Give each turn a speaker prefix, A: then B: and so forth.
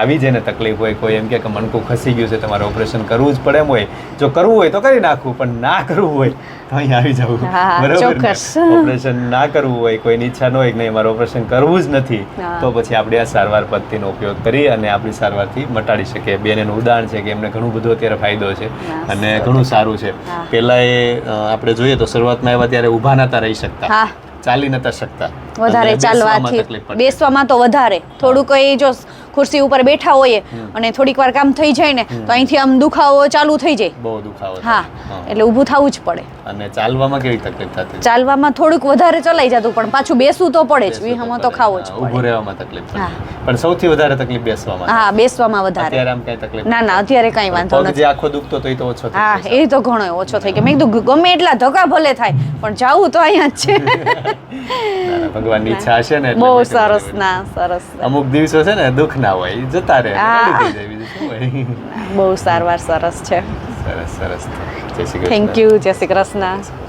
A: આવી જાય તકલીફ હોય કોઈ એમ કે મણકું ખસી ગયું છે તમારે ઓપરેશન કરવું જ પડે એમ હોય. જો કરવું હોય તો કરી નાખવું પણ ના કરવું હોય તો અહીં આવી જવું. બરોબર ઓપરેશન ના કરવું હોય કોઈની ઈચ્છા ન હોય કે નહીં મારે ઓપરેશન કરવું જ નથી તો પછી આપણે આ સારવાર પદ્ધતિનો ઉપયોગ કરી અને આપણી સારવારથી મટાડી શકીએ. બેન એનું ઉદાહરણ છે કે એમને ઘણું બધું અત્યારે ફાયદો છે અને ઘણું સારું છે. પહેલા એ આપણે જોઈએ તો શરૂઆતમાં આવ્યા ત્યારે ઊભા નતા રહી શકતા. ચાલી નતા શકતા.
B: વધારે ચાલવાથી બેસવામાં તો વધારે. થોડું કોઈ જો ખુરશી ઉપર બેઠા હોઈએ અને થોડીક વાર કામ થઈ જાય ને તો અહીંથી આમ દુખાવો ચાલુ થઈ જાય.
A: બહુ દુખાવો
B: હા. એટલે ઊભું થવું જ પડે.
A: અને ચાલવામાં કેવી તકલીફ થતી?
B: ચાલવામાં થોડુંક વધારે ચલાઈ જતું પણ પાછું બેસવું તો પડે જ. વિહમો તો ખાવો જ
A: ઊભું રહેવામાં તકલીફ. પણ સૌથી વધારે તકલીફ બેસવામાં
B: હા બેસવામાં વધારે.
A: અત્યારે આમ કઈ તકલીફ
B: ના ના અત્યારે કઈ વાંધો નથી.
A: જે આખો દુખતો તો એ તો ઓછો
B: હા એ તો ઘણો ઓછો થઈ ગયો. મેં કીધું ગમે એટલા ધક્કા ભલે થાય પણ જાવું તો અહીંયા જ છે.
A: ભગવાનની ઈચ્છા છે ને
B: બહુ સરસ ના સરસ.
A: અમુક દિવસો છે ને દુઃખ ના હોય જતા રહે
B: બહુ સારવાર સરસ છે.
A: સરસ સરસ. જય શ્રી કૃષ્ણ.
B: થેન્ક યુ જય શ્રી કૃષ્ણ.